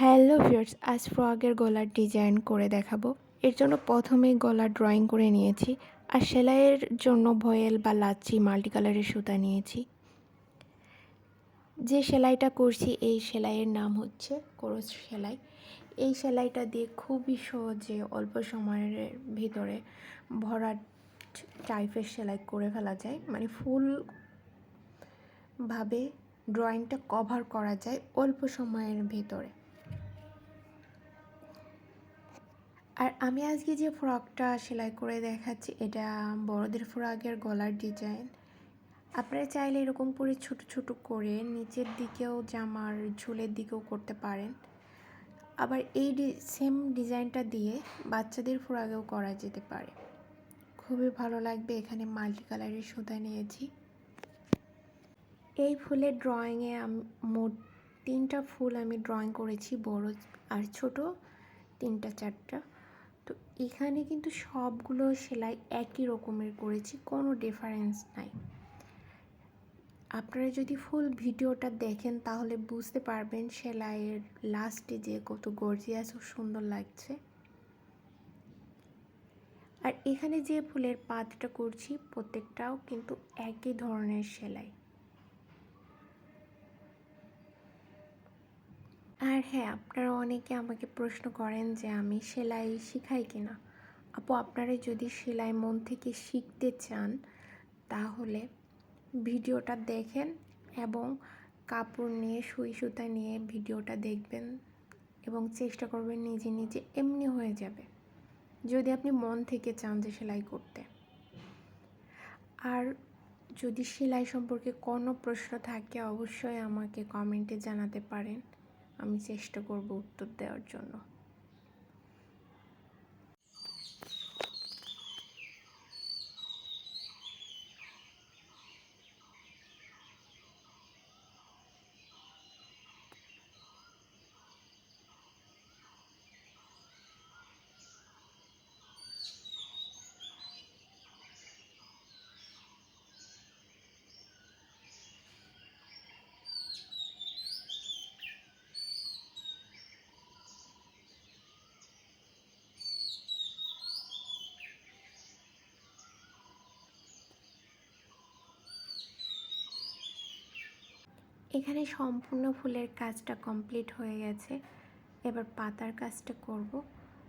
Hello viewers, আজ ফ্রগের গলার design করে দেখাবো। এর জন্য প্রথমেই গলা ড্রয়িং করে নিয়েছি আর সেলাইয়ের জন্য ভয়েল বা লাচ্ছি মাল্টি কালারের সুতা নিয়েছি। যে সেলাইটা করছি, এই সেলাইয়ের নাম হচ্ছে ক্রোশ সেলাই। এই সেলাইটা দিয়ে খুবই সহজে অল্প সময়ের ভিতরে ভরা টাইপের সেলাই করে ফেলা যায়। মানে ফুল ভাবে ড্রয়িংটা কভার করা যায় অল্প সময়ের ভিতরে। আর আমি আজকে যে ফ্রকটা সেলাই করে দেখাচ্ছি, এটা বড়দের ফ্রকের গলার ডিজাইন। আপনারা চাইলে এরকম করে ছোট ছোট করে নিচের দিকেও জামার ঝুলের দিকেও করতে পারেন। আবার এই সেম ডিজাইনটা দিয়ে বাচ্চাদের ফ্রকেও করা যেতে পারে। খুবই ভালো লাগবে, এখানে মাল্টি কালারের সুতা নিয়েছি। এই ফুলের ড্রয়িংয়ে আমি, মোট তিনটা ফুল আমি ড্রয়িং করেছি, বড় আর ছোট, তিনটা চারটা। তো এখানে কিন্তু সবগুলো সেলাই একই রকমের করেছি, কোনো ডিফারেন্স নাই। আপনারা যদি ফুল ভিডিওটা দেখেন তাহলে বুঝতে পারবেন সেলাইয়ের লাস্টে যে কত গর্জিয়াস ও সুন্দর লাগছে। আর এখানে যে ফুলের পাতটা করছি, প্রত্যেকটাও কিন্তু একই ধরনের সেলাই। আর হ্যাঁ আপনারা অনেকে আমাকে প্রশ্ন করেন যে আমি সেলাই শিখাই কিনা। আপু, আপনারা যদি সেলাই মন থেকে শিখতে চান, তাহলে ভিডিওটা দেখেন এবং কাপড় নিয়ে, সুই সুতা নিয়ে ভিডিওটা দেখবেন এবং চেষ্টা করবেন নিজে নিজে এমনি হয়ে যাবে। যদি আপনি মন থেকে চান যে সেলাই করতে। আর যদি সেলাই সম্পর্কে কোনো প্রশ্ন থাকে, অবশ্যই আমাকে কমেন্টে জানাতে পারেন। আমি চেষ্টা করব উত্তর দেওয়ার জন্য। এখানে সম্পূর্ণ ফুলের কাজটা কমপ্লিট হয়ে গেছে। এবার পাতার কাজটা করব।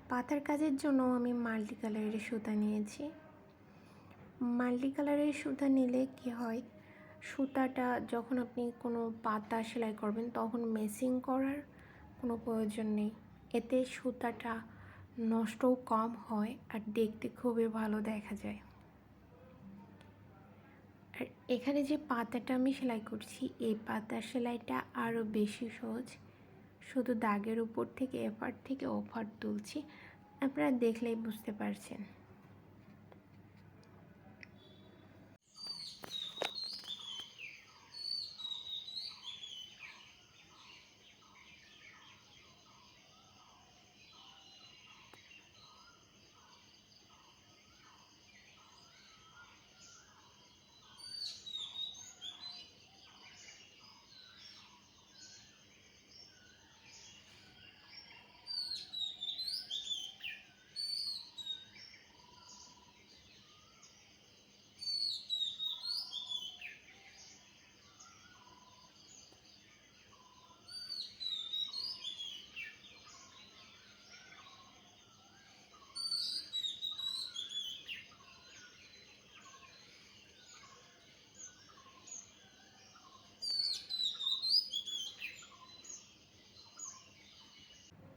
পাতার কাজের জন্য আমি মাল্টি কালারের সুতা নিয়েছি। মাল্টি কালারের সুতা নিলে কি হয়, সুতাটা যখন আপনি কোনো পাতা সেলাই করবেন তখন মেসিং করার কোনো প্রয়োজন নেই। এতে সুতাটা নষ্টও কম হয় আর দেখতে খুবই ভালো দেখা যায়। আর এখানে যে পাতাটা আমি সেলাই করছি, এই পাতার সেলাইটা আরও বেশি সহজ। শুধু দাগের উপর থেকে এফার থেকে ওপার তুলছি। আপনারা দেখলেই বুঝতে পারছেন।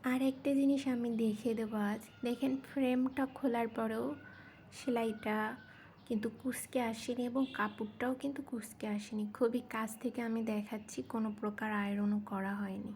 আর একটা জিনিস আমি দেখিয়ে দেবো আজ। দেখেন ফ্রেমটা খোলার পরেও সেলাইটা কিন্তু কুচকে আসেনি এবং কাপড়টাও কিন্তু কুচকে আসেনি। খুবই কাছ থেকে আমি দেখাচ্ছি, কোনো প্রকার আয়রনও করা হয়নি।